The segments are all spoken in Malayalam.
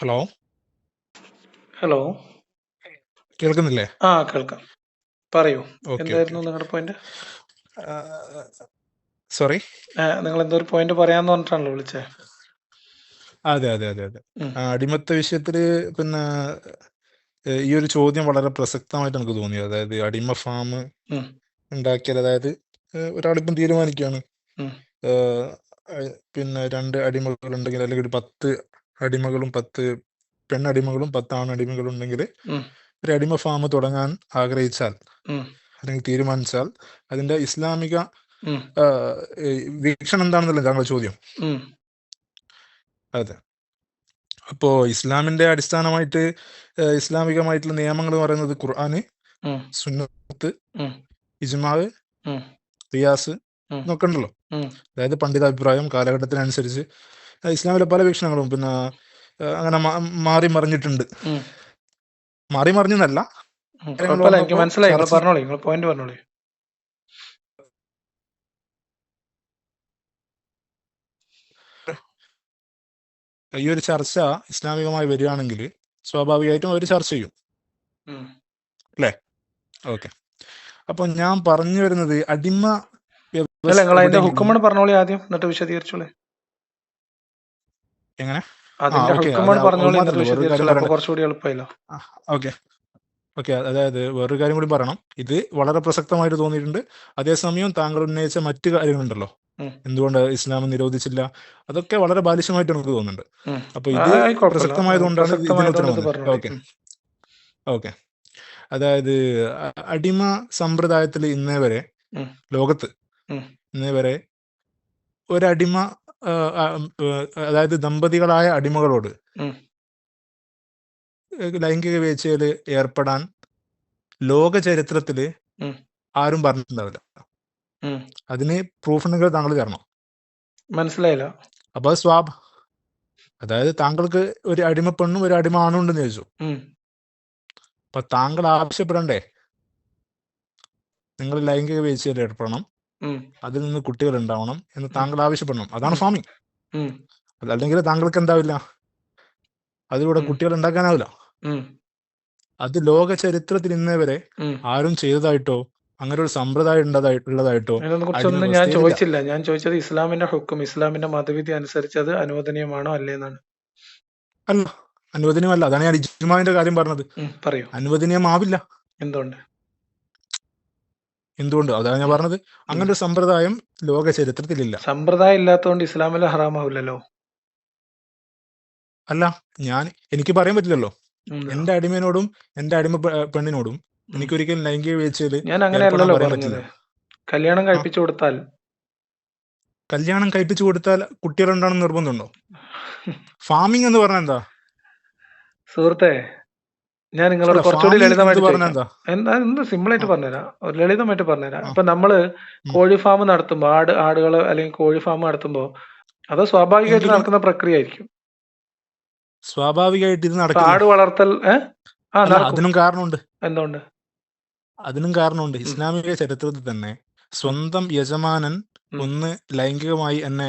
ഹലോ? ഹലോ? കേൾക്കുന്നില്ലേ? ആ കേൾക്കാം. പറയൂ. എന്തായിരുന്നു നിങ്ങളുടെ പോയിന്റ്? സോറി? നിങ്ങൾ എന്തോ ഒരു പോയിന്റ് പറയാന്ന് പറഞ്ഞിട്ടാണല്ലോ വിളിച്ചേ. അതെ അതെ അതെ അതെ. അടിമത്ത വിഷയത്തിൽ പിന്നെ ഈ ഒരു ചോദ്യം വളരെ പ്രസക്തമായിട്ട് നമുക്ക് തോന്നി. അതായത് അടിമ ഫാം ഉണ്ടാക്കിയാൽ അതായത് ഒരാളിപ്പം തീരുമാനിക്കുകയാണ്. പിന്നെ രണ്ട് അടിമകൾ ഉണ്ടെങ്കിൽ അല്ലെങ്കിൽ ഒരു പത്ത് അടിമകളും പത്ത് പെണ്ണടിമകളും പത്ത് ആണടിമകളും ഉണ്ടെങ്കിൽ ഒരു അടിമ ഫാം തുടങ്ങാൻ ആഗ്രഹിച്ചാൽ അല്ലെങ്കിൽ തീരുമാനിച്ചാൽ അതിന്റെ ഇസ്ലാമിക വീക്ഷണം എന്താണെന്നല്ലേ താങ്കളുടെ ചോദ്യം. അതെ. അപ്പോ ഇസ്ലാമിന്റെ അടിസ്ഥാനമായിട്ട് ഇസ്ലാമികമായിട്ടുള്ള നിയമങ്ങൾ പറയുന്നത് ഖുർആന് സുന്നത്ത് ഇജ്മാവ് റിയാസ് എന്നൊക്കെ ഉണ്ടല്ലോ. അതായത് അതായത് പണ്ഡിതാഭിപ്രായം കാലഘട്ടത്തിനനുസരിച്ച് ഇസ്ലാമിലെ പല വീക്ഷണങ്ങളും. പിന്നെ അങ്ങനെ മാറി മറിഞ്ഞിട്ടുണ്ട്. മാറി മറിഞ്ഞെന്നല്ല. എനിക്ക് മനസ്സിലായി. നിങ്ങൾ പോയിന്റ് പറഞ്ഞോളൂ. ഈ ഒരു ചർച്ച ഇസ്ലാമികമായി വരികയാണെങ്കിൽ സ്വാഭാവികമായിട്ടും അവർ ചർച്ച ചെയ്യും. അല്ലേ? ഓക്കെ. അപ്പൊ ഞാൻ പറഞ്ഞു വരുന്നത് അടിമ പറഞ്ഞോളി ആദ്യം. എന്നിട്ട് വിശദീകരിച്ചോളി എങ്ങനെ ആ അതിന്റെ ഓക്കെ അത് ഹുക്കുമണ് അത് പറഞ്ഞോളി എന്നിട്ട് മാത്രമല്ല വേറൊരു കാര്യം വിശദീകരിച്ചോളി അപ്പൊ പറയണ്ടേ എളുപ്പമായല്ലോ. ഓക്കെ. ഓക്കെ അതായത് വേറൊരു കാര്യം കൂടി പറയണം. ഇത് വളരെ പ്രസക്തമായിട്ട് തോന്നിയിട്ടുണ്ട്. അതേസമയം താങ്കൾ ഉന്നയിച്ച മറ്റു കാര്യങ്ങളുണ്ടല്ലോ. എന്തുകൊണ്ട് ഇസ്ലാം നിരോധിച്ചില്ല? അതൊക്കെ വളരെ ബാലിശമായിട്ട് നമുക്ക് തോന്നുന്നുണ്ട്. അപ്പൊ ഇത് പ്രസക്തമായതുകൊണ്ടാണ് ഓക്കെ. ഓക്കെ. അതായത് അടിമ സമ്പ്രദായത്തിൽ ഇന്നേ വരെ ലോകത്ത് ഇന്നേ വരെ ഒരടിമ അതായത് ദമ്പതികളായ അടിമകളോട് ലൈംഗിക വീഴ്ചയിൽ ഏർപ്പെടാൻ ലോക ചരിത്രത്തിൽ ആരും പറഞ്ഞിട്ടുണ്ടാവില്ല. അതിന് പ്രൂഫ് ഉണ്ടെങ്കിൽ താങ്കൾ തരണം. മനസ്സിലായില്ല. അപ്പൊ സ്വാഭ അതായത് താങ്കൾക്ക് ഒരു അടിമ പെണ്ണും ഒരു അടിമ ആണും ഉണ്ടെന്ന് ചോദിച്ചു. അപ്പൊ താങ്കൾ ആവശ്യപ്പെടണ്ടേ? നിങ്ങൾ ലൈംഗിക വീഴ്ചയിൽ ഏർപ്പെടണം. അതിൽ നിന്ന് കുട്ടികൾ ഉണ്ടാവണം എന്ന് താങ്കൾ ആവശ്യപ്പെടണം. അതാണ് ഫാമിംഗ് അല്ലെങ്കിൽ താങ്കൾക്ക് എന്താവില്ല? അതിലൂടെ കുട്ടികൾ ഉണ്ടാക്കാനാവില്ല. അത് ലോക ചരിത്രത്തിൽ ഇന്നേ വരെ ആരും ചെയ്തതായിട്ടോ അങ്ങനെ ഒരു സമ്പ്രദായം ഉള്ളതായി- ഉള്ളതായിട്ടോ കുറിച്ചൊന്നും ഞാൻ ചോദിച്ചില്ല. ഞാൻ ചോദിച്ചത് ഇസ്ലാമിന്റെ ഹുക്കും ഇസ്ലാമിന്റെ മതവിധി അനുസരിച്ച് അത് അനുവദനീയമാണോ അല്ലേ എന്നാണ് അല്ല അനുവദനീയമല്ല. അതാണ് ഞാൻ ഇജ്മാവിന്റെ കാര്യം പറഞ്ഞത്. പറയൂ. അനുവദനീയമാവില്ല. എന്തുകൊണ്ട്? എന്തുകൊണ്ട്? അതാണ് ഞാൻ പറഞ്ഞത്. അങ്ങനെ ഒരു സമ്പ്രദായം ലോക ചരിത്രത്തിലില്ല സമ്പ്രദായം ഇല്ലാത്തതുകൊണ്ട് ഇസ്ലാമിൽ ഹറാമാവില്ലല്ലോ? അല്ല ഞാൻ എനിക്ക് പറയാൻ പറ്റില്ലല്ലോ. എന്റെ അടിമയോടും എന്റെ അടിമ പെണ്ണിനോടും എനിക്ക് ഒരിക്കലും ലൈംഗിക വീഴ്ചയിൽ ഞാൻ അങ്ങനെയല്ലല്ലോ പറഞ്ഞത്. കല്യാണം കഴിപ്പിച്ചു കൊടുത്താൽ? കല്യാണം കഴിപ്പിച്ചു കൊടുത്താൽ കുട്ടികളുണ്ടാണെന്ന് നിർബന്ധമുണ്ടോ? ഫാമിംഗ് എന്ന് പറഞ്ഞ എന്താ? സുഹൃത്തെ ഞാൻ നിങ്ങളോട് കുറച്ചുകൂടി ലളിതമായിട്ട് എന്താ ആയിട്ട് പറഞ്ഞുതരാം. ഒരു ലളിതമായിട്ട് പറഞ്ഞുതരാം. ഇപ്പൊ നമ്മൾ കോഴി ഫാം നടത്തുമ്പോ ആട് ആടുകൾ അല്ലെങ്കിൽ കോഴി ഫാം നടത്തുമ്പോ അത് സ്വാഭാവികമായിട്ട് നടക്കുന്ന പ്രക്രിയ ആയിരിക്കും സ്വാഭാവികമായിട്ട് ഇത് നടക്കും ആട് വളർത്തൽ അതിനും കാരണമുണ്ട്. എന്തുകൊണ്ട്? അതിനും കാരണമുണ്ട്. ഇസ്ലാമിക ചരിത്രത്തിൽ തന്നെ സ്വന്തം യജമാനൻ ഒന്ന് ലൈംഗികമായി എന്നെ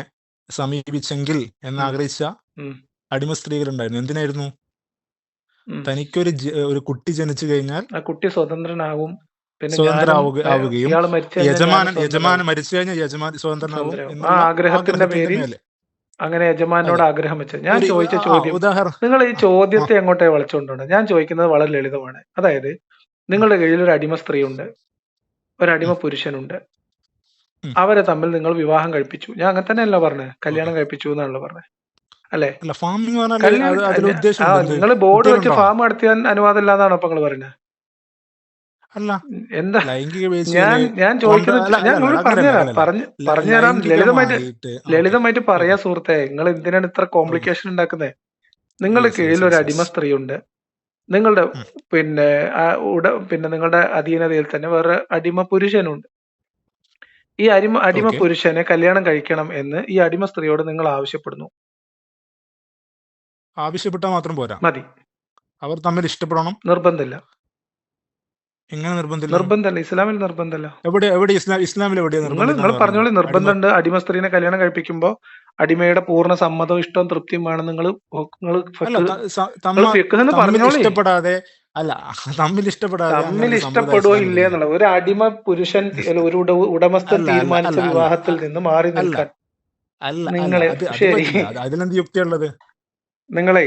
സമീപിച്ചെങ്കിൽ എന്ന് ഉം, ആഗ്രഹിച്ച ഉം, അടിമ സ്ത്രീകളുണ്ടായിരുന്നു. എന്തിനായിരുന്നു. തനിക്കൊരു ഒരു കുട്ടി ജനിച്ചു കഴിഞ്ഞാൽ ആ കുട്ടി സ്വതന്ത്രനാകും. ഞാനും യജമാനൻ യജമാനൻ മരിച്ചു കഴിഞ്ഞാൽ യജമാൻ സ്വതന്ത്രനാവും ആ ആഗ്രഹത്തിന്റെ പേരിൽ അങ്ങനെ യജമാനോട് ആഗ്രഹം വെച്ചത് ഞാൻ ചോദിച്ച ചോദ്യം ഉദാഹരണം. നിങ്ങൾ ഈ ചോദ്യത്തെ എങ്ങോട്ടേ വളച്ചുകൊണ്ടുണ്ട് ഞാൻ ചോദിക്കുന്നത് വളരെ ലളിതമാണ്. അതായത് നിങ്ങളുടെ കീഴിൽ ഒരു അടിമ സ്ത്രീയുണ്ട് ഒരു അടിമ പുരുഷനുണ്ട്. അവരെ തമ്മിൽ നിങ്ങൾ വിവാഹം കഴിപ്പിച്ചു. ഞാൻ അങ്ങനെ തന്നെയല്ല പറഞ്ഞത് കല്യാണം കഴിപ്പിച്ചു എന്നാണല്ലോ പറഞ്ഞത് അല്ലെ? നിങ്ങൾ ബോർഡ് വെച്ച് ഫാം നടത്തിയാൻ അനുവാദം ഇല്ലാന്നാണോ അപ്പൊ നിങ്ങൾ പറയുന്നത് അല്ല എന്താ? ഞാൻ ഞാൻ കോൺട്ര ചോദിക്കുന്ന ഞാൻ പറഞ്ഞുതരാം പറഞ്ഞു പറഞ്ഞുതരാം. ലളിതമായിട്ട് ലളിതമായിട്ട് പറയാ സുഹൃത്തെ. നിങ്ങൾ എന്തിനാണ് ഇത്ര കോംപ്ലിക്കേഷൻ ഉണ്ടാക്കുന്നത് നിങ്ങളുടെ കീഴിൽ ഒരു അടിമ സ്ത്രീ ഉണ്ട് നിങ്ങളുടെ പിന്നെ ഉട പിന്നെ നിങ്ങളുടെ അധീനതയിൽ തന്നെ വേറെ അടിമ പുരുഷനുണ്ട്. ഈ അടിമ അടിമ പുരുഷനെ കല്യാണം കഴിക്കണം എന്ന് ഈ അടിമ സ്ത്രീയോട് നിങ്ങൾ ആവശ്യപ്പെടുന്നു. ആവശ്യപ്പെട്ടാൽ മാത്രം പോരാ. മതി. അവർ തമ്മിൽ ഇഷ്ടപ്പെടണം. നിർബന്ധമില്ല. എങ്ങനെ നിർബന്ധമില്ല? നിർബന്ധമല്ല. ഇസ്ലാമിൽ നിർബന്ധമല്ല. എവിടെ എവിടെ ഇസ്ലാം ഇസ്ലാമിൽ എവിടെയാണ് നിങ്ങൾ നിങ്ങൾ പറഞ്ഞോളി നിർബന്ധമുണ്ട്. അടിമ സ്ത്രീനെ കല്യാണം കഴിപ്പിക്കുമ്പോ അടിമയുടെ പൂർണ സമ്മതവും ഇഷ്ടവും തൃപ്തിയും വേണം. നിങ്ങൾ നിങ്ങൾ ഇഷ്ടപ്പെടാതെ അല്ല തമ്മിൽ ഇഷ്ടപ്പെടാതെ തമ്മിൽ ഇഷ്ടപ്പെടുവോ ഇല്ലേ എന്നുള്ള ഒരു അടിമ പുരുഷൻ ഒരു ഉടമസ്ഥ ഉടമസ്ഥൻ തീരുമാനിച്ച വിവാഹത്തിൽ നിന്ന് മാറി നിൽക്കാൻ. അല്ല അതിലെന്ത് യുക്തിയുള്ളത് നിങ്ങളെ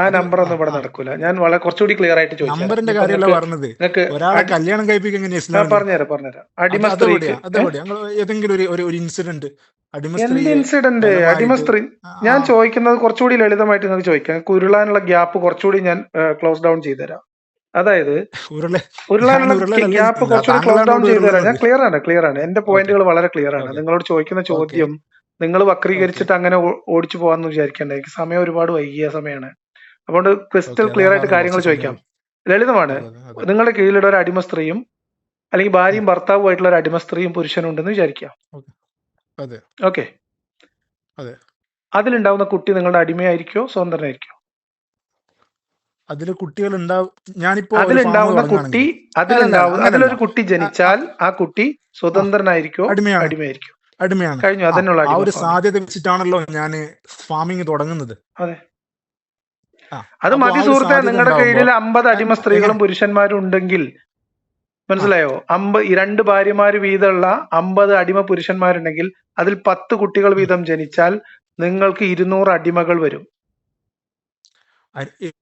ആ നമ്പർ ഒന്നും ഇവിടെ നടക്കൂല. ഞാൻ വളരെ കുറച്ചുകൂടി ക്ലിയർ ആയിട്ട് ചോദിച്ചു നമ്പറിന്റെ കാര്യമല്ല നിങ്ങൾക്ക് പറഞ്ഞത്. ഒരാളെ കല്യാണം പറഞ്ഞുതരാം പറഞ്ഞുതരാം. അടിമ ഏതെങ്കിലും ഒരു ഇൻസിഡന്റ് അടിമസ്ത്രി എന്ത് ഇൻസിഡന്റ് അടിമ സ്ത്രീ ഞാൻ ചോദിക്കുന്നത് കുറച്ചുകൂടി ലളിതമായിട്ട് നിങ്ങൾക്ക് ചോദിക്കാം. ഉരുളാനുള്ള ഗ്യാപ്പ് കുറച്ചുകൂടി ഞാൻ ക്ലോസ് ഡൗൺ ചെയ്തുതരാം അതായത് ഉരുള ഉരുളാനുള്ള ഗ്യാപ്പ് കുറച്ചുകൂടി ക്ലോസ് ഡൗൺ ചെയ്തുതരാം ചെയ്തു തരാം. ഞാൻ ക്ലിയർ ആണ് ക്ലിയർ ആണ്. എന്റെ പോയിന്റുകൾ വളരെ ക്ലിയർ ആണ്. നിങ്ങളോട് ചോദിക്കുന്ന ചോദ്യം നിങ്ങൾ വക്രീകരിച്ചിട്ട് അങ്ങനെ ഓടിച്ചു പോകാന്ന് വിചാരിക്കണ്ട. എനിക്ക് സമയം ഒരുപാട് വൈകിയ സമയമാണ് അതുകൊണ്ട് ക്രിസ്റ്റൽ ക്ലിയർ ആയിട്ട് കാര്യങ്ങൾ ചോദിക്കാം. ലളിതമാണ്. നിങ്ങളുടെ കീഴിലുള്ള ഒരു അടിമ സ്ത്രീയും അല്ലെങ്കിൽ ഭാര്യയും ഭർത്താവുമായിട്ടുള്ള ഒരു അടിമ സ്ത്രീയും പുരുഷനും ഉണ്ടെന്ന് വിചാരിക്കാം. ഓക്കെ. അതെ. ഓക്കെ. അതെ. അതിലുണ്ടാവുന്ന കുട്ടി നിങ്ങളുടെ അടിമയായിരിക്കോ സ്വതന്ത്രനായിരിക്കോ? അതിൽ കുട്ടികൾ ഞാനിപ്പോ അതിലുണ്ടാവുന്ന കുട്ടി അതിലുണ്ടാവുന്ന അതിലൊരു കുട്ടി ജനിച്ചാൽ ആ കുട്ടി സ്വതന്ത്രനായിരിക്കോ അടിമയായിരിക്കോ? അടിമയാണ്. കഴിഞ്ഞു ആ ഒരു സാധ്യത വെച്ചിട്ടാണല്ലോ ഞാൻ ഫാമിങ് തുടങ്ങുന്നത്. അതെ. അത് മതി സുഹൃത്തെ നിങ്ങളുടെ കയ്യിൽ അമ്പത് അടിമ സ്ത്രീകളും പുരുഷന്മാരും ഉണ്ടെങ്കിൽ മനസ്സിലായോ? അമ്പ രണ്ട് ഭാര്യമാർ വീതമുള്ള അമ്പത് അടിമ പുരുഷന്മാരുണ്ടെങ്കിൽ അതിൽ പത്ത് കുട്ടികൾ വീതം ജനിച്ചാൽ നിങ്ങൾക്ക് ഇരുന്നൂറ് അടിമകൾ വരും.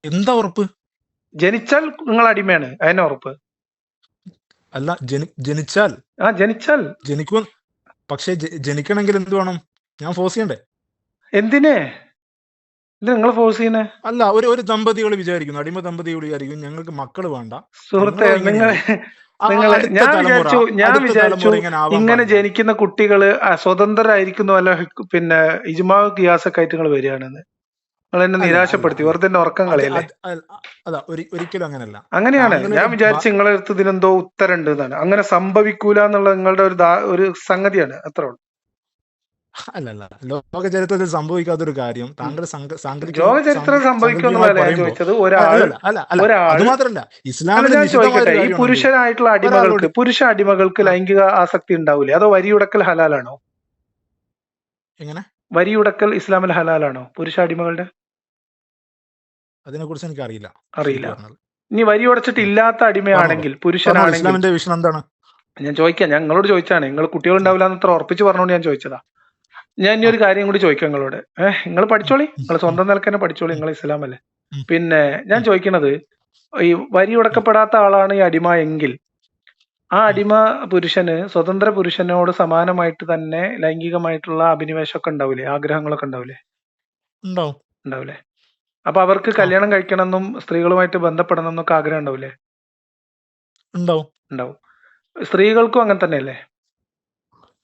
എന്താ ഉറപ്പ്? ജനിച്ചാൽ നിങ്ങൾ അടിമയാണ് അതിനെ ഉറപ്പ്? അല്ല ജനിച്ചാൽ? ആ ജനിച്ചാൽ. ജനിക്കുവ പക്ഷെ ജനിക്കണമെങ്കിൽ എന്ത് വേണം? ഞാൻ ഫോഴ്സ് ചെയ്യണ്ടേ? എന്തിനെ? നിങ്ങൾ ഫോഴ്സ് ചെയ്യണേ അല്ല ഒരു ഒരു ദമ്പതികൾ വിചാരിക്കുന്നു. അടിമ ദമ്പതികൾ വിചാരിക്കും ഞങ്ങൾക്ക് മക്കൾ വേണ്ട. സുഹൃത്തെ നിങ്ങൾ നിങ്ങൾ ഞാൻ വിചാരിച്ചു ഞാൻ വിചാരിച്ചു ഇങ്ങനെ ജനിക്കുന്ന കുട്ടികൾ സ്വതന്ത്രരായിരിക്കുന്നു അല്ല പിന്നെ ഇജ്മാവ് കിയാസൊക്കെ ആയിട്ട് നിങ്ങൾ വരികയാണെന്ന്. നിരാശപ്പെടുത്തി. വെറുതെ ഉറക്കം കളയല്ലേ? അതാ ഒരി- ഒരിക്കലും അങ്ങനല്ല. അങ്ങനെയാണ്. ഞാൻ വിചാരിച്ചു നിങ്ങളെ അടുത്ത് ഇതിനെന്തോ ഉത്തരണ്ട് എന്നാണ്. അങ്ങനെ സംഭവിക്കൂല എന്നുള്ള നിങ്ങളുടെ ഒരു ഒരു സംഗതിയാണ്. അത്ര ഉള്ളൂ. അല്ലല്ല അല്ല. ലോക ചരിത്രത്തിൽ സംഭവിക്കാത്ത ഒരു കാര്യം താങ്കൾ ലോക ചരിത്രം ഇസ്ലാമിൽ ചോദിക്കട്ടെ. ഈ പുരുഷനായിട്ടുള്ള അടിമകൾക്ക് പുരുഷ അടിമകൾക്ക് ലൈംഗിക ആസക്തി ഉണ്ടാവില്ലേ? അതോ വരിയുടക്കൽ ഹലാലാണോ? എങ്ങനെ? വരിയുടക്കൽ ഇസ്ലാമിൽ ഹലാലാണോ? പുരുഷ അടിമകളുടെ? അതിനെ കുറിച്ച് എനിക്ക് അറിയില്ല അറിയില്ല ഇനി വരി ഉടച്ചിട്ട് ഇല്ലാത്ത അടിമയാണെങ്കിൽ പുരുഷനാണെങ്കിൽ ഇസ്ലാമിന്റെ വിഷൻ എന്താണ്? ഞാൻ ചോദിക്കാം. ഞങ്ങളോട് ചോദിച്ചാണ് നിങ്ങൾ കുട്ടികൾ ഉണ്ടാവില്ല എന്ന് അത്ര ഉറപ്പിച്ച് പറഞ്ഞുകൊണ്ട് ഞാൻ ചോദിച്ചതാ. ഞാൻ ഇനി ഒരു കാര്യം കൂടി ചോദിക്കാം നിങ്ങളോട്. ഏഹ് നിങ്ങൾ പഠിച്ചോളി. നിങ്ങൾ സ്വന്തം നിലയ്ക്ക് തന്നെ പഠിച്ചോളി. നിങ്ങൾ ഇസ്ലാം അല്ലേ പിന്നെ ഞാൻ ചോദിക്കണത് ചോദിക്കുന്നത് ഈ വരി ഉടക്കപ്പെടാത്ത ആളാണ് ഈ അടിമ എങ്കിൽ ആ അടിമ പുരുഷന് സ്വതന്ത്ര പുരുഷനോട് സമാനമായിട്ട് തന്നെ ലൈംഗികമായിട്ടുള്ള അഭിനിവേശമൊക്കെ ഉണ്ടാവില്ലേ? ആഗ്രഹങ്ങളൊക്കെ ഉണ്ടാവില്ലേ? ഉണ്ടാവും. ഉണ്ടാവില്ലേ? അപ്പൊ അവർക്ക് ആ. കല്യാണം കഴിക്കണമെന്നും സ്ത്രീകളുമായിട്ട് ബന്ധപ്പെടണം എന്നൊക്കെ ആഗ്രഹം ഉണ്ടാവില്ലേ ഉണ്ടാവും. ഉണ്ടാവും. സ്ത്രീകൾക്കും അങ്ങനെ തന്നെയല്ലേ?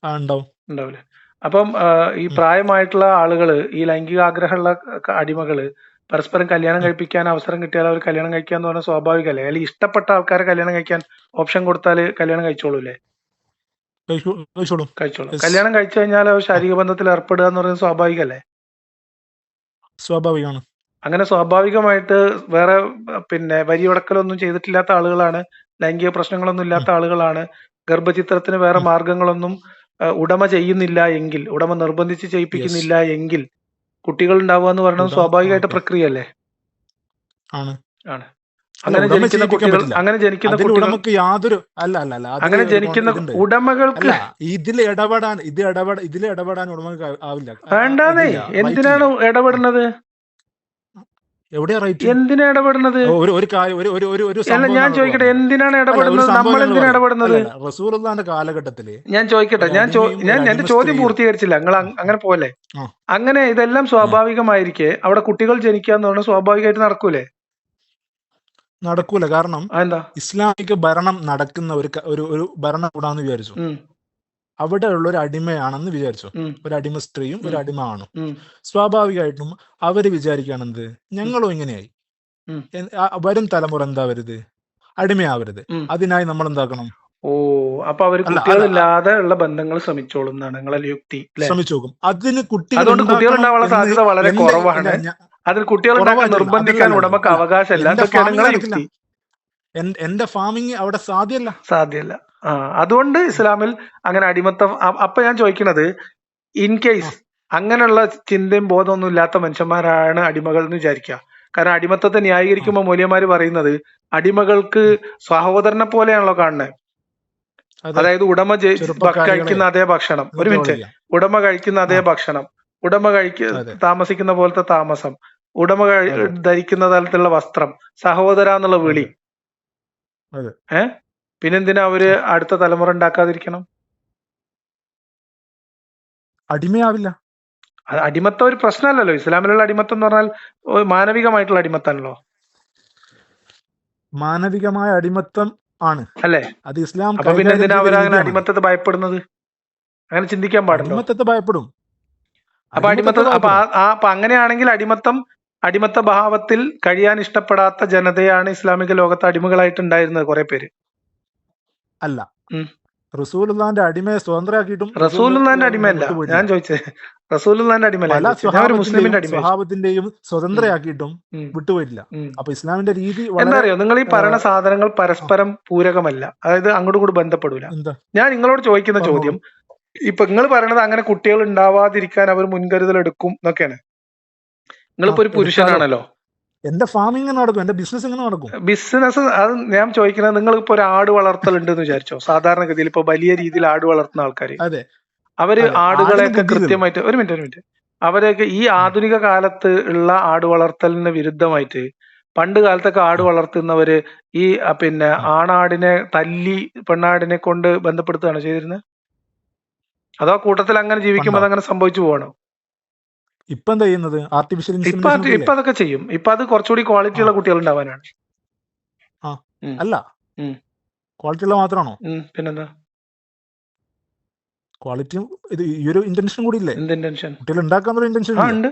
ആ ഉണ്ടാവും. ഉണ്ടാവില്ലേ അപ്പം ആ, ഈ ഉം, പ്രായമായിട്ടുള്ള ആളുകൾ ഈ ലൈംഗിക ആഗ്രഹമുള്ള ക- അടിമകൾ പരസ്പരം കല്യാണം ഉം. കഴിപ്പിക്കാൻ അവസരം കിട്ടിയാൽ അവർ കല്യാണം കഴിക്കുക എന്ന് പറഞ്ഞാൽ സ്വാഭാവികമല്ലേ? അല്ലെങ്കിൽ ഇഷ്ടപ്പെട്ട ആൾക്കാരെ കല്യാണം കഴിക്കാൻ ഓപ്ഷൻ കൊടുത്താൽ കല്യാണം കഴിച്ചോളൂല്ലേ? കഴിച്ചോ- കഴിച്ചോളും. കഴിച്ചോളൂ. Yes. കല്യാണം കഴിച്ചു കഴിഞ്ഞാൽ അവർ ആ ശാരീരിക ബന്ധത്തിൽ ഏർപ്പെടുക എന്ന് പറയുന്നത് സ്വാഭാവികമല്ലേ? സ്വാഭാവികമാണ്. അങ്ങനെ സ്വാഭാവികമായിട്ട് വേറെ പിന്നെ വരിയുടക്കലൊന്നും ചെയ്തിട്ടില്ലാത്ത ആളുകളാണ് ലൈംഗിക പ്രശ്നങ്ങളൊന്നും ഇല്ലാത്ത ആളുകളാണ് ഗർഭചിത്രത്തിന് വേറെ. മാർഗങ്ങളൊന്നും ഉടമ ചെയ്യുന്നില്ല എങ്കിൽ ഉടമ നിർബന്ധിച്ച് ചെയ്യിപ്പിക്കുന്നില്ല എങ്കിൽ കുട്ടികൾ ഉണ്ടാവുക എന്ന് പറയുന്നത് സ്വാഭാവികമായിട്ട് പ്രക്രിയ അല്ലേ ആണ്. ആണ്. അങ്ങനെ ജനിക്കുന്ന കുട്ടികൾ അങ്ങനെ ജനിക്കുന്ന കുട്ടികൾക്ക് ഉടമക്ക് യാതൊരു അല്ല അല്ല അല്ല അങ്ങനെ ജനിക്കുന്ന ഉടമകൾക്ക് ഇതിൽ ഇടപെടാൻ ഇത് ഇടപെട ഇതിൽ ഇടപെടാൻ ഉടമക്ക് ആവില്ല. വേണ്ടാന്നേ. എന്തിനാണ് ഇടപെടുന്നത്? എവിടെയാ റൈറ്റ് എന്തിനാ ഇടപെടുന്നത്? ഒരു ഒരു കാര്യം ഒരു ഒരു ഒരു ഞാൻ ചോദിക്കട്ടെ എന്തിനാണ് ഇടപെടുന്നത്? നമ്മൾ എന്തിനാണ് എന്തിനാ ഇടപെടുന്നത്? റസൂലുള്ളാന്റെ കാലഘട്ടത്തിൽ ഞാൻ ചോദിക്കട്ടെ ഞാൻ ഞാൻ എന്റെ ചോദ്യം പൂർത്തീകരിച്ചില്ല. നിങ്ങൾ അങ്ങനെ പോലെ അങ്ങനെ ഇതെല്ലാം സ്വാഭാവികമായിരിക്കെ അവിടെ കുട്ടികൾ ജനിക്കുക എന്ന് പറഞ്ഞാൽ സ്വാഭാവികമായിട്ട് നടക്കൂലേ? നടക്കൂല. കാരണം എന്താ ഇസ്ലാമിക ഭരണം നടക്കുന്ന ഒരു ഒരു ഒരു ഭരണകൂടാന്ന് വിചാരിച്ചു. ഉം അവിടെ ഉള്ള ഒരു അടിമയാണെന്ന് വിചാരിച്ചു? ഒരു അടിമ സ്ത്രീയും ഒരു അടിമ ആണും സ്വാഭാവികമായിട്ടും അവർ വിചാരിക്കുകയാണെന്ത് ഞങ്ങളും ഇങ്ങനെയായി. വരും തലമുറ എന്താവരുത് അടിമയാവരുത്. അതിനായി നമ്മൾ എന്താക്കണം ഓ അപ്പൊ അവർ കുട്ടികളില്ലാതെ ഉള്ള ബന്ധങ്ങൾ ശ്രമിച്ചോളും എന്നാണ് നിങ്ങളെ യുക്തി ശ്രമിച്ചോക്കും ശ്രമിച്ചു നോക്കും. അതിന് കുട്ടികൾ അതുകൊണ്ട് കുട്ടികൾ ഉണ്ടാവാനുള്ള സാധ്യത വളരെ കുറവാണ്. അതിൽ കുട്ടികൾ നിർബന്ധിക്കാൻ ഉടമക്ക് അവകാശമല്ല. നിങ്ങളെ യുക്തി. എന്റെ ഫാമിങ് അവിടെ സാധ്യല്ല. സാധ്യമല്ല ആ അതുകൊണ്ട് ഇസ്ലാമിൽ അങ്ങനെ അടിമത്തം അപ്പൊ ഞാൻ ചോദിക്കണത് ഇൻ കേസ് അങ്ങനെയുള്ള ചിന്തയും ബോധമൊന്നും ഇല്ലാത്ത മനുഷ്യന്മാരാണ് അടിമകൾ എന്ന് വിചാരിക്കുക കാരണം അടിമത്തത്തെ ന്യായീകരിക്കുമ്പോൾ മൂല്യന്മാര് പറയുന്നത് അടിമകൾക്ക് സഹോദരനെ പോലെയാണല്ലോ കാണുന്നത് അതായത് ഉടമ കഴിക്കുന്ന അതേ ഭക്ഷണം. ഒരു മിനിറ്റ്. ഉടമ കഴിക്കുന്ന അതേ ഭക്ഷണം. ഉടമ കഴിക്ക താമസിക്കുന്ന പോലത്തെ താമസം. ഉടമ ധരിക്കുന്ന തരത്തിലുള്ള വസ്ത്രം. സഹോദര എന്നുള്ള വിളി. അതെ. പിന്നെന്തിനാ അവർ അടുത്ത തലമുറ ഉണ്ടാക്കാതിരിക്കണം? അടിമയാവില്ല. അടിമത്തം ഒരു പ്രശ്നമല്ലല്ലോ. ഇസ്ലാമിലുള്ള അടിമത്തം എന്ന് പറഞ്ഞാൽ മാനവികമായിട്ടുള്ള അടിമത്താണല്ലോ മാനവികമായ അടിമത്തം ആണ്. അല്ലേ? അത് ഇസ്ലാം അപ്പൊ പിന്നെ എന്തിനാ അവരങ്ങനെ അടിമത്തത്തെ ഭയപ്പെടുന്നത്? അങ്ങനെ ചിന്തിക്കാൻ പാടില്ല അടിമത്തത്തെ ഭയപ്പെടും. അപ്പൊ അടിമത്തം ആ- അപ്പൊ അങ്ങനെയാണെങ്കിൽ അടിമത്തം അടിമത്ത ഭാവത്തിൽ കഴിയാൻ ഇഷ്ടപ്പെടാത്ത ജനതയാണ് ഇസ്ലാമിക ലോകത്ത് അടിമകളായിട്ട് ഉണ്ടായിരുന്നത് കുറെ പേര്. അല്ല. റസൂലുള്ളാന്റെ അടിമയെ സ്വതന്ത്രമാക്കിയിട്ടും റസൂലുള്ളാന്റെ അടിമയല്ല. ഞാൻ ചോദിച്ചത് റസൂലുള്ളാന്റെ അടിമയല്ല. സ്വഹാബത്തിന്റെയും സ്വതന്ത്രയാക്കിയിട്ടും വിട്ടുപോയില്ല. അപ്പൊ ഇസ്ലാമിന്റെ രീതി എന്താ അറിയോ? നിങ്ങൾ ഈ പറയുന്ന സാധനങ്ങൾ പരസ്പരം പൂരകമല്ല. അതായത് അങ്ങോട്ടും കൂടി ബന്ധപ്പെടൂല. ഞാൻ നിങ്ങളോട് ചോദിക്കുന്ന ചോദ്യം ഇപ്പൊ നിങ്ങൾ പറയണത് അങ്ങനെ കുട്ടികൾ ഉണ്ടാവാതിരിക്കാൻ അവർ മുൻകരുതൽ എടുക്കും എന്നൊക്കെയാണ്. നിങ്ങളിപ്പോ ഒരു പുരുഷനാണല്ലോ. എന്റെ ഫാമിംഗ് നടക്കും? എന്റെ ബിസിനസ് എങ്ങനെ നടക്കും? ബിസിനസ് അത് ഞാൻ ചോദിക്കുന്നത് നിങ്ങൾ ഇപ്പൊ ഒരു ആട് വളർത്തലുണ്ട് എന്ന് വിചാരിച്ചോ? സാധാരണഗതിയിൽ ഇപ്പൊ വലിയ രീതിയിൽ ആട് വളർത്തുന്ന ആൾക്കാർ അതെ. അവർ ആടുകളെയൊക്കെ കൃത്യമായിട്ട് ഒരു മിനിറ്റ് ഒരു മിനിറ്റ്. അവരെയൊക്കെ ഈ ആധുനിക കാലത്ത് ഉള്ള ആട് വളർത്തലിന് വിരുദ്ധമായിട്ട് പണ്ട് കാലത്തൊക്കെ ആട് വളർത്തുന്നവര് ഈ പിന്നെ ആണാടിനെ തല്ലി പെണ്ണാടിനെ കൊണ്ട് ബന്ധപ്പെടുത്തുകയാണ് ചെയ്തിരുന്നത്? അതോ കൂട്ടത്തിൽ അങ്ങനെ ജീവിക്കുമ്പോൾ? അതങ്ങനെ സംഭവിച്ചു പോകണോ ഇപ്പൊ എന്താ ചെയ്യുന്നത്? ആർട്ടിഫിഷ്യൽ ഇപ്പൊ ഇപ്പൊ അതൊക്കെ ചെയ്യും. ഇപ്പൊ അത് കുറച്ചുകൂടി ക്വാളിറ്റി ഉള്ള കുട്ടികൾ ഉണ്ടാവാനാണ്. അല്ല. ഉം. ക്വാളിറ്റി ഉള്ള മാത്രമാണോ? പിന്നെന്താ? ക്വാളിറ്റി ഇത് ഈ ഒരു ഇന്റൻഷൻ കൂടി ഇല്ലേ? ഇന്റൻഷൻ കുട്ടികൾ ഉണ്ടാക്കാന്നുള്ള ഇന്റൻഷൻ ആ ഉണ്ട്.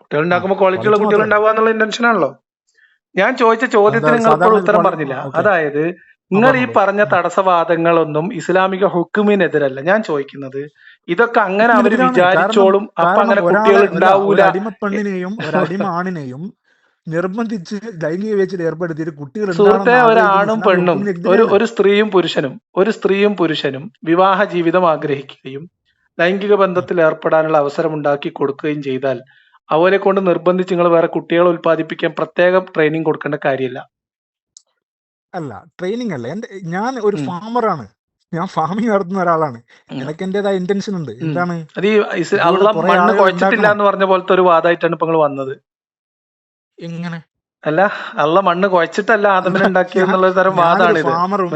കുട്ടികൾ ഉണ്ടാക്കുമ്പോൾ ക്വാളിറ്റി ഉള്ള കുട്ടികൾ. ഉണ്ടാവുക എന്നുള്ള ഇന്റൻഷൻ ആണല്ലോ. ഞാൻ ചോദിച്ച ചോദ്യത്തിന് നിങ്ങൾ ഇപ്പോൾ ഉത്തരം പറഞ്ഞില്ല. അതായത് നിങ്ങൾ ഈ. പറഞ്ഞ തടസ്സവാദങ്ങളൊന്നും ഇസ്ലാമിക ഹുക്കുമിനെതിരല്ല ഞാൻ ചോദിക്കുന്നത് ഇതൊക്കെ അങ്ങനെ അവർ ഇതിനെതിരാണ്. വിചാരിച്ചോളും. അപ്പൊ അങ്ങനെ കുട്ടികൾ ഉണ്ടാവൂല. ഒരു അടിമ പെണ്ണിനെയും അടിമ ആണിനെയും നിർബന്ധിച്ച് ലൈംഗിക വേച്ചിൽ ഏർപ്പെടുത്തിയിട്ട് കുട്ടികൾ സുഹൃത്തെ ഒരാണും പെണ്ണും. ഒരു ഒരു സ്ത്രീയും പുരുഷനും. ഒരു സ്ത്രീയും പുരുഷനും വിവാഹ ജീവിതം ആഗ്രഹിക്കുകയും ലൈംഗിക ബന്ധത്തിൽ ഏർപ്പെടാനുള്ള അവസരം ഉണ്ടാക്കി കൊടുക്കുകയും ചെയ്താൽ അവരെ കൊണ്ട് നിർബന്ധിച്ച് നിങ്ങൾ വേറെ കുട്ടികളെ ഉത്പാദിപ്പിക്കാൻ പ്രത്യേക ട്രെയിനിങ് കൊടുക്കേണ്ട കാര്യമില്ല. അല്ല ട്രെയിനിങ് അല്ല. എന്റെ ഞാൻ ഒരു. ഫാമറാണ് ഞാൻ ഫാമിംഗ് നടത്തുന്ന ഒരാളാണ്. എനിക്ക് എന്റേതായ ഇന്റൻഷൻ ഉണ്ട്. എന്താണ്? അത് ഈ മണ്ണ് കുഴച്ചിട്ടില്ല എന്ന് പറഞ്ഞ പോലത്തെ ഒരു വാദമായിട്ടാണ് ഇപ്പൊ വന്നത്. എങ്ങനെ? അല്ല അള്ള മണ്ണ് കുഴച്ചിട്ടല്ല ആദമിനെ ഉണ്ടാക്കിയെന്നുള്ള ഒരു തരം വാദമാണിത് ഫാമറും?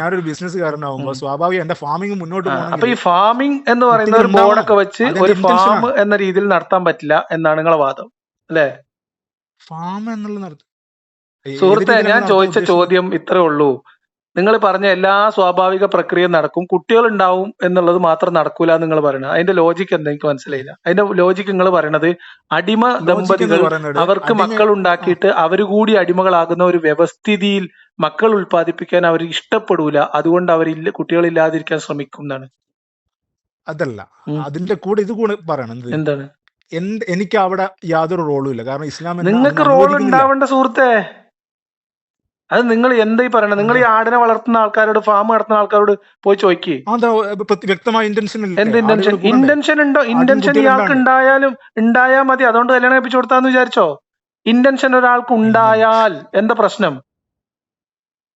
ഞാനൊരു ബിസിനസ്സുകാരനാവുമ്പോ. സ്വാഭാവികം എന്റെ ഫാമിംഗ് മുന്നോട്ട് ആ, അപ്പൊ ഈ ഫാമിംഗ് എന്ന് പറയുന്ന ഒരു ബോർഡൊക്കെ വെച്ച് ഒരു ഫാം എന്ന രീതിയിൽ നടത്താൻ പറ്റില്ല എന്നാണ് നിങ്ങളെ വാദം. അല്ലേ? ഫാം എന്നുള്ള സുഹൃത്തെ ഞാൻ ചോദിച്ച ചോദ്യം ഇത്രേ ഉള്ളൂ. നിങ്ങൾ പറഞ്ഞ എല്ലാ സ്വാഭാവിക പ്രക്രിയയും നടക്കും. കുട്ടികൾ ഉണ്ടാവും എന്നുള്ളത് മാത്രം നടക്കൂല നിങ്ങൾ പറയണത്. അതിന്റെ ലോജിക്ക് എന്താ? എനിക്ക് മനസ്സിലായില്ല. അതിന്റെ ലോജിക്ക് നിങ്ങൾ പറയണത് അടിമ ദമ്പതികൾ അവർക്ക് മക്കൾ ഉണ്ടാക്കിയിട്ട് അവർ കൂടി അടിമകളാകുന്ന ഒരു വ്യവസ്ഥിതിയിൽ മക്കൾ ഉൽപ്പാദിപ്പിക്കാൻ അവർ ഇഷ്ടപ്പെടൂല. അതുകൊണ്ട് അവർ കുട്ടികളില്ലാതിരിക്കാൻ ശ്രമിക്കും എന്നാണ്. അതല്ല. അതിന്റെ കൂടെ ഇത് കൂടെ പറയണം. എന്താണ്? എനിക്ക് അവിടെ യാതൊരു റോളും ഇല്ല. കാരണം ഇസ്ലാം നിങ്ങൾക്ക് റോൾ. ഉണ്ടാവേണ്ട സുഹൃത്തെ. അത് നിങ്ങൾ എന്തായി പറയണത്? നിങ്ങൾ ഈ ആടിനെ വളർത്തുന്ന ആൾക്കാരോട് ഫാം നടത്തുന്ന ആൾക്കാരോട് പോയി ചോദിക്കേ. വ്യക്തമായ ഇന്റൻഷൻ എന്ത് ഇന്റൻഷൻ ഇന്റൻഷൻ ഉണ്ടോ? ഇന്റൻഷൻ ഇയാൾക്ക് ഉണ്ടായാലും ഉണ്ടായാൽ മതി. അതുകൊണ്ട് കല്യാണം കഴിപ്പിച്ചു കൊടുത്താന്ന് വിചാരിച്ചോ? ഇന്റൻഷൻ ഒരാൾക്ക് ഉണ്ടായാൽ എന്താ പ്രശ്നം?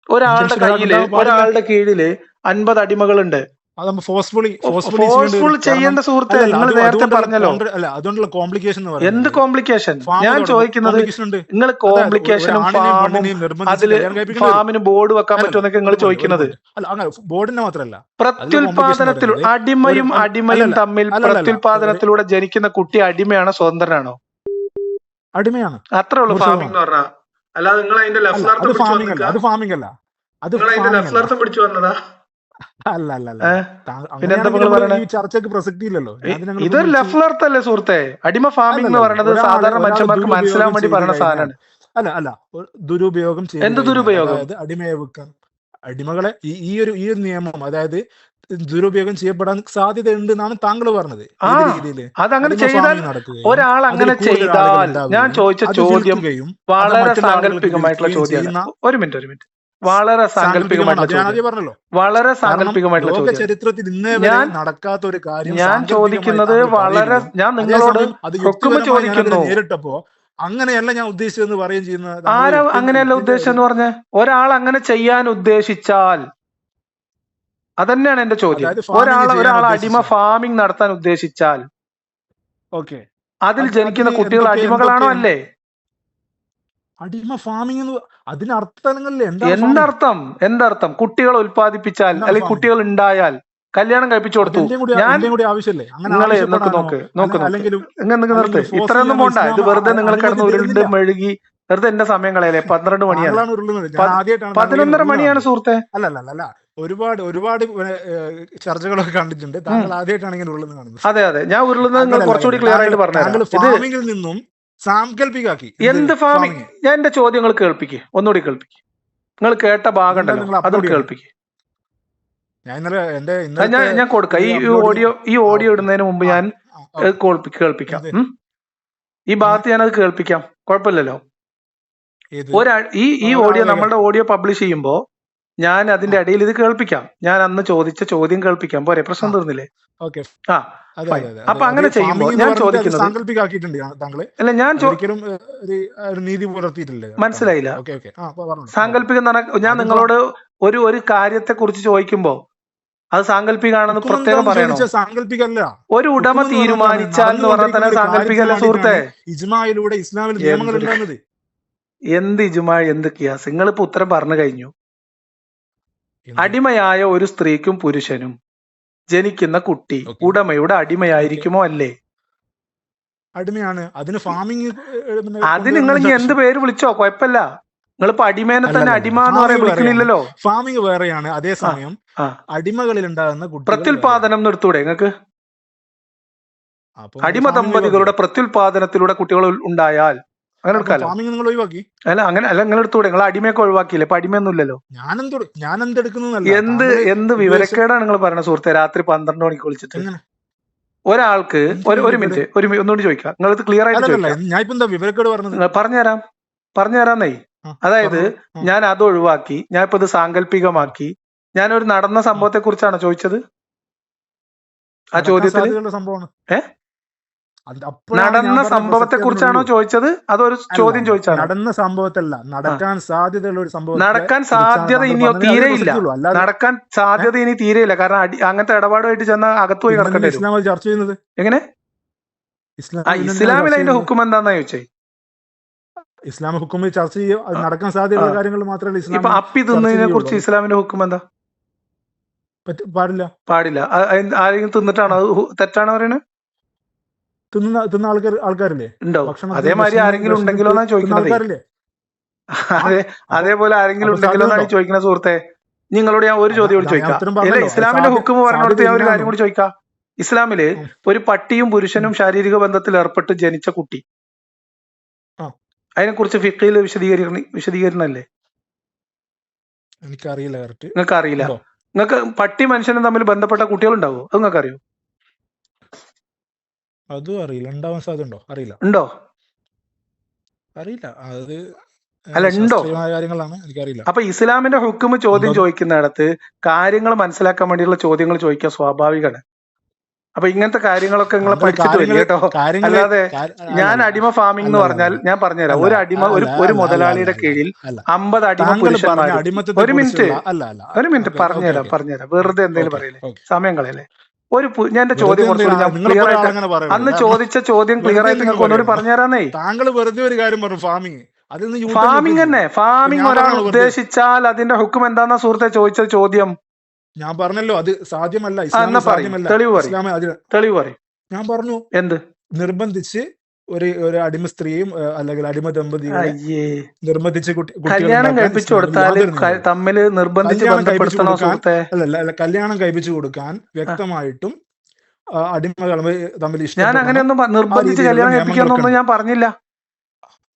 ഒരാളുടെ കയ്യിൽ ഒരാളുടെ കീഴിൽ അൻപത് അടിമകളുണ്ട്. അതാകുമ്പോ ഫോഴ്സ്ഫുള്ളി ഫോഴ്സ്ഫുൾ ചെയ്യേണ്ട സുഹൃത്തെ നിങ്ങൾ നേരത്തെ പറഞ്ഞല്ലോ. അല്ല അതുകൊണ്ടുള്ള കോംപ്ലിക്കേഷൻ എന്ത് കോംപ്ലിക്കേഷൻ ഞാൻ ചോദിക്കുന്നത് നിങ്ങൾ കോംപ്ലിക്കേഷനും അതിൽ ഫാമിന് ബോർഡ് വെക്കാൻ പറ്റുമെന്നൊക്കെ നിങ്ങൾ ചോദിക്കുന്നത്. ബോർഡിന്റെ മാത്രമല്ല പ്രത്യുൽപാദനത്തിൽ അടിമയും അടിമയും തമ്മിൽ പ്രത്യുൽപാദനത്തിലൂടെ ജനിക്കുന്ന കുട്ടി അടിമയാണോ സ്വതന്ത്രനാണോ? അടിമയാണ്. അത്രേ ഉള്ളൂ ഫാമിംഗ് എന്ന് പറഞ്ഞാൽ അല്ലാതെ നിങ്ങൾ അതിന്റെ ലെഫ്റ്റ് അത് ഫാമിംഗ് അല്ല അത് ഫാമിംഗ് അല്ല. അത്. പിടിച്ചു വന്നതാ? അല്ല അല്ല അല്ല പിന്നെ എന്താ നിങ്ങൾ നമ്മൾ ഈ ചർച്ചയ്ക്ക് പ്രസക്തി ഇല്ലല്ലോ ഇതൊരു ലെഫ്ലർത്ത് അല്ലേ സുഹൃത്തെ? അടിമ ഫാമിംഗ് എന്ന് പറയുന്നത് സാധാരണ മനുഷ്യന്മാർക്ക് മനസ്സിലാൻ വേണ്ടി പറയുന്ന സാധനമാണ്. അല്ല അല്ല. ദുരുപയോഗം ചെയ്ത് എന്ത് ദുരുപയോഗം? അതായത് അടിമയെ വെക്കാൻ അടിമകളെ ഈ ഒരു ഈ ഒരു നിയമം അതായത് ദുരുപയോഗം ചെയ്യപ്പെടാൻ സാധ്യത ഉണ്ട് എന്നാണ് താങ്കൾ പറഞ്ഞത്. ആ, അങ്ങനെ അതങ്ങനെ ചെയ്താൽ ഒരാൾ അങ്ങനെ ചെയ്താൽ ഞാൻ ചോദിച്ച ചോദ്യം വളരെ സാങ്കല്പികമായിട്ടുള്ള ചോദ്യം ഒരു മിനിറ്റ് ഒരു മിനിറ്റ്. വളരെ സാങ്കല്പികമായിട്ടുള്ള വളരെ സാങ്കല്പികമായിട്ടുള്ള ചരിത്രത്തിൽ ഞാൻ നടക്കാത്ത ഒരു കാര്യം ഞാൻ ചോദിക്കുന്നത് വളരെ ഞാൻ നിങ്ങളോട് ചോദിക്കുന്നു. നേരിട്ടപ്പോ അങ്ങനെയല്ല ഞാൻ ഉദ്ദേശിച്ചതെന്ന് പറയുകയും ചെയ്യുന്നത്. ആരാ അങ്ങനെയല്ല ഉദ്ദേശിച്ചെന്ന് പറഞ്ഞ? ഒരാൾ അങ്ങനെ ചെയ്യാൻ ഉദ്ദേശിച്ചാൽ അതന്നെയാണ് എന്റെ ചോദ്യം. ഒരാൾ ഒരാൾ അടിമ ഫാമിംഗ് നടത്താൻ ഉദ്ദേശിച്ചാൽ ഓക്കെ. അതിൽ ജനിക്കുന്ന കുട്ടികൾ അടിമകളാണോ അല്ലേ? അടിമ ഫാമിംഗ് എന്ന് അതിന് അർത്ഥങ്ങളില്ലേ എന്താണ് ഫാമിംഗ് എന്തർത്ഥം? എന്തർത്ഥം? കുട്ടികൾ ഉൽപ്പാദിപ്പിച്ചാൽ എന്താണ് അല്ലെങ്കിൽ കുട്ടികൾ ഉണ്ടായാൽ കല്യാണം കഴിപ്പിച്ചു കൊടുത്തു. കൂടി ഞാൻ കൂടി ആവശ്യമല്ലേ? അങ്ങനെ നിങ്ങളെ നോക്ക് നോക്ക് നോക്ക് നിർത്ത്. ഇത്രയൊന്നും പോണ്ട. ഇത് വെറുതെ നിങ്ങൾ കിടന്ന് ഉരുണ്ട് മെഴുകി വെറുതെ എന്റെ സമയം കളയല്ലേ? പന്ത്രണ്ട് മണിയാണ്. പതിനൊന്നര മണിയാണ് സുഹൃത്തെ. അല്ല അല്ല അല്ല ഒരുപാട് ഒരുപാട് ചർച്ചകളൊക്കെ കണ്ടിട്ടുണ്ട്. താങ്കൾ ആദ്യമായിട്ടാണ് ഇങ്ങനെ ഉരുളുന്നത് കാണുന്നത്. അതെ അതെ. ഞാൻ ഉരുളുന്നത് നിങ്ങൾ കുറച്ചുകൂടി ക്ലിയർ ആയിട്ട് പറഞ്ഞു നിന്നും സാങ്കല്പികാക്കി എന്ത് ഫാമിംഗ് ഞാൻ എന്റെ ചോദ്യങ്ങൾ കേൾപ്പിക്ക്. ഒന്നുകൂടി കേൾപ്പിക്ക്. നിങ്ങൾ കേട്ട ഭാഗം ഉണ്ടല്ലോ അതും കേൾപ്പിക്ക്. ഞാൻ ഇന്നലെ എന്റെ ഞാൻ ഞാൻ കൊടുക്കാം. ഈ ഓഡിയോ ഈ ഓഡിയോ ഇടുന്നതിന് മുമ്പ് ഞാൻ കേൾപ്പിക്കാം. ഈ ഭാഗത്ത് ഞാൻ അത് കേൾപ്പിക്കാം. കുഴപ്പമില്ലല്ലോ. ഒരാ ഈ ഈ ഓഡിയോ നമ്മളുടെ ഓഡിയോ പബ്ലിഷ് ചെയ്യുമ്പോൾ ഞാൻ അതിന്റെ അടിയിൽ ഇത് കേൾപ്പിക്കാം. ഞാൻ അന്ന് ചോദിച്ച ചോദ്യം കേൾപ്പിക്കാം. പോരെ പ്രശ്നം തീർന്നില്ലേ? ആ അപ്പൊ അങ്ങനെ ചെയ്യുമ്പോൾ ഞാൻ ചോദിക്കുന്നത് അല്ല ഞാൻ നീതി പുലർത്തിയിട്ടില്ല മനസ്സിലായില്ല. സാങ്കല്പിക ഞാൻ നിങ്ങളോട് ഒരു ഒരു കാര്യത്തെ കുറിച്ച് ചോദിക്കുമ്പോ അത് സാങ്കല്പികാണെന്ന് പ്രത്യേകം പറയണം? സാങ്കല്പികല്ല ഒരു ഉടമ തീരുമാനിച്ചാൽ എന്ന് പറഞ്ഞാൽ തന്നെ സാങ്കല്പികല്ല സുഹൃത്തെ? ഇജ്മായിലൂടെ ഇസ്ലാമിൽ നിയമങ്ങൾ എന്ത് ഇജുമായി എന്ത് കിയാസ്? നിങ്ങളിപ്പോ ഉത്തരം പറഞ്ഞു കഴിഞ്ഞു. അടിമയായ ഒരു സ്ത്രീക്കും പുരുഷനും ജനിക്കുന്ന കുട്ടി ഉടമയുടെ അടിമയായിരിക്കുമോ അല്ലേ? അടിമയാണ്. അതിന് ഫാമിംഗ് അതിന് നിങ്ങൾ എന്ത് പേര് വിളിച്ചോ? കുഴപ്പമില്ല. നിങ്ങളിപ്പോ അടിമേനെ തന്നെ അടിമ എന്ന് പറയാൻ ഫാമിംഗ് വേറെയാണ്. ഫാമിംഗ് വേറെയാണ് അതേസമയം അടിമകളിൽ ഉണ്ടാകുന്ന പ്രത്യുൽപാദനം നിർത്തൂടെ നിങ്ങൾക്ക്? അടിമ ദമ്പതികളുടെ പ്രത്യുൽപാദനത്തിലൂടെ കുട്ടികൾ ഉണ്ടായാൽ അങ്ങനെ എടുക്കാലോ? ഫാമിംഗ് നിങ്ങൾ ഒഴിവാക്കി? അല്ല അങ്ങനെ അല്ല നിങ്ങൾ എടുത്തു നിങ്ങൾ അടിമയൊക്കെ ഒഴിവാക്കിയില്ലേ? ഇപ്പൊ അടിമയൊന്നും ഇല്ലല്ലോ ഞാനെന്ത് ഞാൻ എന്തെടുക്കുന്നല്ല എന്ത് എന്ത് വിവരക്കേടാണ് നിങ്ങൾ പറയുന്നത് സുഹൃത്തെ? രാത്രി പന്ത്രണ്ട് മണിക്ക് വിളിച്ചിട്ട്. ഒരാൾക്ക് ഒരു ഒരു മിനിറ്റ് ഒരു ഒന്നുകൂടി ചോദിക്കാം. നിങ്ങളത് ക്ലിയർ ആയിട്ട് ഞാൻ വിവരക്കേട് പറഞ്ഞത്? നിങ്ങൾ പറഞ്ഞുതരാം പറഞ്ഞുതരാന്നേ അതായത് ഞാൻ അത് ഒഴിവാക്കി. ഞാൻ ഇപ്പൊ ഇത് സാങ്കല്പികമാക്കി ഞാനൊരു നടന്ന ആ സംഭവത്തെ കുറിച്ചാണോ ചോദിച്ചത് ആ ചോദ്യത്തിൽ സംഭവമാണ്. ഏ? അത് അപ്പോഴാണ് ഞാൻ നടന്ന സംഭവത്തെ കുറിച്ചാണോ ചോദിച്ചത്? അതൊരു ഒരു ചോദ്യം അല്ല നടന്ന സംഭവത്തല്ല. നടക്കാൻ സാധ്യതയുള്ള ഒരു സംഭവം നടക്കാൻ സാധ്യത ഇനിയോ ഇല്ല. തീരെയില്ല നടക്കാൻ സാധ്യത ഇനി തീരെയില്ല കാരണം അടി അങ്ങനത്തെ ഇടപാടുമായിട്ട് ചെന്ന അകത്ത് പോയി കിടക്കട്ടെ പിന്നെന്തിനാ ഇസ്ലാം ചർച്ച ചെയ്യുന്നത്? എങ്ങനെ? ഇസ്ലാം ഇസ്ലാമിൽ അതിന്റെ ഹുക്കും എന്താന്നാ ചോദിച്ചേ? ഇസ്ലാം ഹുക്കുമിൽ ചർച്ച ചെയ്യും നടക്കാൻ. സാധ്യതയുള്ള കാര്യങ്ങൾ മാത്രമല്ല ഇപ്പൊ ഇസ്ലാമിൽ അപ്പി തിന്നതിനെ കുറിച്ച് ഇസ്ലാമിന്റെ ഹുക്കും എന്താ പാടില്ല. പാടില്ല. ആരെങ്കിലും തിന്നിട്ടാണോ? അത് തെറ്റാണോ പറയുന്നത് തിന്നുന്ന തിന്ന ആൾക്കാർ ആൾക്കാരില്ലേ? അതേമാതിരി ആരെങ്കിലും ഉണ്ടെങ്കിലോ അതെ അതേപോലെ ആരെങ്കിലും ഉണ്ടെങ്കിലോ എന്നാണ് ചോദിക്കുന്ന സുഹൃത്തെ. നിങ്ങളോട് ഞാൻ ഒരു ചോദ്യം കൂടി ചോദിക്കാം. ഇസ്ലാമിന്റെ ഹുക്കും പറഞ്ഞിടത്ത് ഞാൻ ഒരു കാര്യം കൂടി ചോദിക്കാം. ഇസ്ലാമിൽ ഒരു പട്ടിയും പുരുഷനും ശാരീരിക ബന്ധത്തിൽ ഏർപ്പെട്ട് ജനിച്ച കുട്ടി. അതിനെ കുറിച്ച് ഫിക്കയിൽ വിശദീകരണ വിശദീകരണല്ലേ എനിക്കറിയില്ല നിങ്ങൾക്ക് അറിയില്ല നിങ്ങൾക്ക് പട്ടി മനുഷ്യനും തമ്മിൽ ബന്ധപ്പെട്ട കുട്ടികൾ ഉണ്ടാവോ അത് നിങ്ങൾക്ക് അറിയോ അതും അറിയില്ല. ഉണ്ടാവാൻ സാധ്യത ഉണ്ടോ? അറിയില്ല. ഉണ്ടോ? അറിയില്ല. അത് അല്ല ഉണ്ടോ? കാര്യങ്ങളാണ്. എനിക്കറിയില്ല. അപ്പൊ ഇസ്ലാമിന്റെ ഹുക്കും ചോദ്യം ചോദിക്കുന്നിടത്ത് കാര്യങ്ങൾ മനസ്സിലാക്കാൻ വേണ്ടിയുള്ള ചോദ്യങ്ങൾ ചോദിക്കാൻ സ്വാഭാവികമാണ്. അപ്പൊ ഇങ്ങനത്തെ കാര്യങ്ങളൊക്കെ നിങ്ങൾ പഠിച്ചിട്ട് വരിക കേട്ടോ. അല്ലാതെ അല്ല ഞാൻ അടിമ ഫാമിംഗ് എന്ന് പറഞ്ഞാൽ ഞാൻ പറഞ്ഞുതരാം. ഒരു അടിമ ഒരു ഒരു മുതലാളിയുടെ കീഴിൽ അമ്പത് അടിമ അടിമത്തത്തെ ഒരു മിനിറ്റ്. ഒരു മിനിറ്റ് പറഞ്ഞുതരാം പറഞ്ഞുതരാം. വെറുതെ എന്തെങ്കിലും പറയല്ലേ? സമയം കളയല്ലേ? ഒരു ഞാൻ എന്റെ ചോദ്യം ക്ലിയർ ആയിട്ട് അന്ന് ചോദിച്ച ചോദ്യം ക്ലിയർ ആയിട്ട് നിങ്ങൾക്ക് ഒന്നുകൂടി പറഞ്ഞുതരാന്നേ. താങ്കൾ വെറുതെ ഒരു കാര്യം പറഞ്ഞു ഫാമിംഗ് ഫാമിംഗ് തന്നെ. ഫാമിംഗ് ഒരാൾ ഉദ്ദേശിച്ചാൽ അതിന്റെ ഹുക്കും എന്താന്നാ സുഹൃത്തെ ചോദിച്ച ചോദ്യം? ഞാൻ പറഞ്ഞല്ലോ അത് സാധ്യമല്ല. സാധ്യമല്ല. തെളിവ് പറയും. ഞാൻ പറഞ്ഞു എന്ത്? നിർബന്ധിച്ച് ഒരു ഒരു അടിമ സ്ത്രീയും അല്ലെങ്കിൽ അടിമ ദമ്പതികളെ നിർബന്ധിച്ച് കല്യാണം കഴിപ്പിച്ചു കൊടുത്താൽ തമ്മിൽ നിർബന്ധിച്ച് അല്ല അല്ല കല്യാണം കഴിപ്പിച്ചു കൊടുക്കാൻ വ്യക്തമായിട്ടും അടിമകൾ തമ്മിൽ ഞാൻ അങ്ങനെയൊന്നും നിർബന്ധിച്ച് കല്യാണം കഴിപ്പിക്കാന്നൊന്നും ഞാൻ പറഞ്ഞില്ല.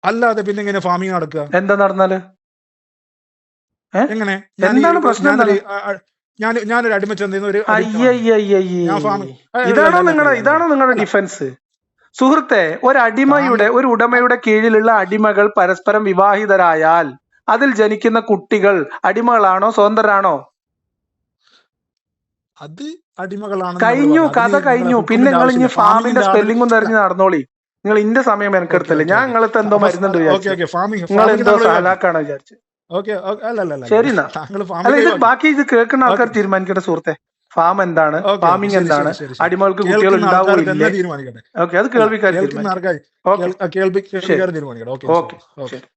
അല്ലാതെ പിന്നെ ഇങ്ങനെ ഫാമിംഗ് നടക്കുക. എന്താ നടന്നാൽ? എങ്ങനെ? എന്താണ് പ്രശ്നം ഞാൻ ഞാനൊരു അടിമ ചന്തയിൽ ഒരു ഇതാണോ നിങ്ങളുടെ ഇതാണോ നിങ്ങളുടെ ഡിഫൻസ് സുഹൃത്തെ ഒരു അടിമയുടെ ഒരു ഉടമയുടെ കീഴിലുള്ള അടിമകൾ പരസ്പരം വിവാഹിതരായാൽ അതിൽ ജനിക്കുന്ന കുട്ടികൾ അടിമകളാണോ സ്വതന്ത്രരാണോ? അത് അടിമകളാണ് കഴിഞ്ഞു കഥ കഴിഞ്ഞു. പിന്നെ നിങ്ങൾ ഇനി ഫാമിന്റെ സ്പെല്ലിങ്ങും തെരഞ്ഞു നടന്നോളി. നിങ്ങൾ ഇന്റെ സമയം എനിക്കെടുത്തല്ലേ ഞാൻ നിങ്ങളത്തെ എന്തോ മരുന്നുണ്ട് നിങ്ങൾ എന്തോ സലാക്കാണ് വിചാരിച്ചു? ശരി ഇത് ബാക്കി ഇത് കേൾക്കുന്ന ആൾക്കാർ തീരുമാനിക്കട്ടെ സുഹൃത്തെ. ഫാം എന്താണ്? ഫാമിംഗ് എന്താണ്. അടിമകൾക്ക് കുട്ടികൾ ഉണ്ടാവുകയില്ലേ? ഓക്കെ അത് കേൾവിക്കാർ ഓക്കെ. തീരുമാനിക്കട്ടെ. ഓക്കെ